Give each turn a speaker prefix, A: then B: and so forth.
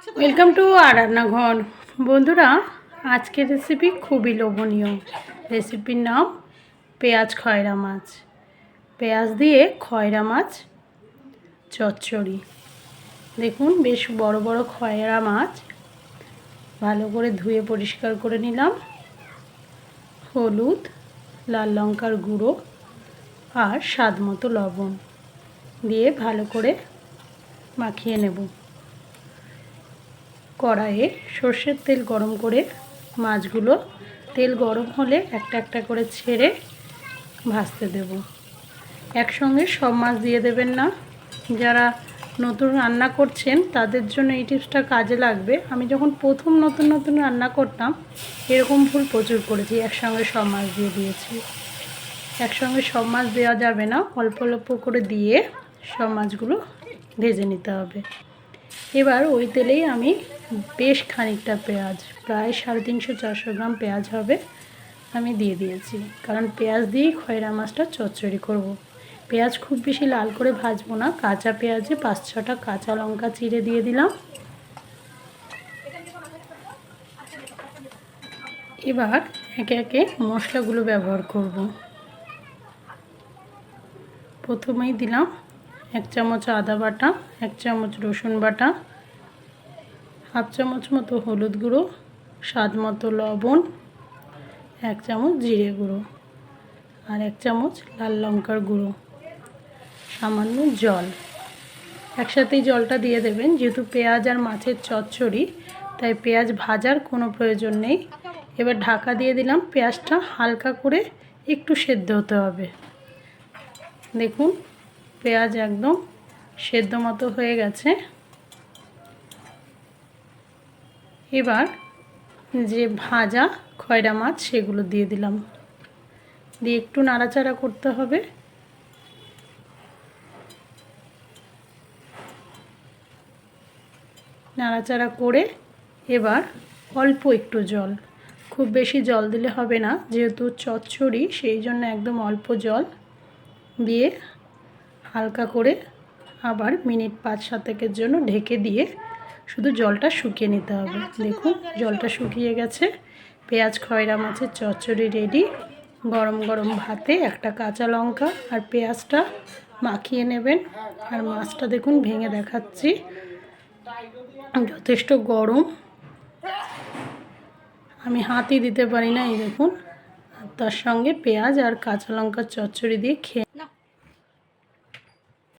A: Welcome to আর রান্নাঘর বন্ধুরা, আজকের রেসিপি খুবই লোভনীয়। রেসিপির নাম পেঁয়াজ খয়রা মাছ। পেঁয়াজ দিয়ে খয়রা মাছ, চচ্চড়ি। দেখুন, বেশ বড় বড় খয়রা মাছ। ভালো করে ধুয়ে পরিষ্কার করে নিলাম। হলুদ, লাল লঙ্কার গুঁড়ো আর স্বাদ মতো লবণ দিয়ে ভালো করে মাখিয়ে নেব। কড়াইয়ে সর্ষের তেল গরম করে মাছগুলো, তেল গরম হলে একটা একটা করে ছেড়ে ভাজতে দেব। একসঙ্গে সব মাছ দিয়ে দেবেন না। যারা নতুন রান্না করছেন, তাদের জন্য এই টিপসটা কাজে লাগবে। আমি যখন প্রথম নতুন নতুন রান্না করতাম, এরকম ভুল প্রচুর করেছি, একসঙ্গে সব মাছ দিয়ে দিয়েছি। একসঙ্গে সব মাছ দেওয়া যাবে না, অল্প অল্প করে দিয়ে সব মাছগুলো ভেজে নিতে হবে। এবার ওই তেলেই আমি বেশ খানিকটা পেঁয়াজ, প্রায় সাড়ে তিনশো চারশো গ্রাম পেঁয়াজ হবে আমি দিয়ে দিয়েছি। কারণ পেঁয়াজ দিয়েই খয়রা মাছটা চচ্চড়ি করব। পেঁয়াজ খুব বেশি লাল করে ভাজবো না, কাঁচা পেঁয়াজে পাঁচ ছটা কাঁচা লঙ্কা চিড়ে দিয়ে দিলাম। এবার একে একে মশলাগুলো ব্যবহার করব। প্রথমেই দিলাম এক চামচ আদা বাটা, এক চামচ রসুন বাটা, হাফ চামচ মতো হলুদ গুঁড়ো, স্বাদ মতো লবণ, এক চামচ জিরে গুঁড়ো আর এক চামচ লাল লঙ্কার গুঁড়ো। সামান্য জল। একসাথেই জলটা দিয়ে দেবেন। যেহেতু পেঁয়াজ আর মাছের চচ্চড়ি, তাই পেঁয়াজ ভাজার কোনো প্রয়োজন নেই। এবার ঢাকা দিয়ে দিলাম পেঁয়াজটা। হালকা করে একটু সেদ্ধ হতে হবে। দেখুন পেঁয়াজ একদম সেদ্ধ মতো হয়ে গেছে। এবার যে ভাজা খয়রা মাছ সেগুলো দিয়ে দিলাম। দিয়ে একটু নাড়াচাড়া করতে হবে। নাড়াচাড়া করে এবার অল্প একটু জল। খুব বেশি জল দিলে হবে না, যেহেতু চচ্চড়ি, সেই জন্য একদম অল্প জল দিয়ে হালকা করে আবার মিনিট পাঁচ সাতেকের জন্য ঢেকে দিয়ে শুধু জলটা শুকিয়ে নিতে হবে। দেখুন, জলটা শুকিয়ে গেছে। পেঁয়াজ, খয়রা মাছের চচ্চড়ি রেডি। গরম গরম ভাতে একটা কাঁচা লঙ্কা আর পেঁয়াজটা মাখিয়ে নেবেন। আর মাছটা দেখুন, ভেঙে দেখাচ্ছি। যথেষ্ট গরম। আমি হাতই দিতে পারি না, এই দেখুন। তার সঙ্গে পেঁয়াজ আর কাঁচা লঙ্কার চচ্চড়ি দিয়ে খেয়ে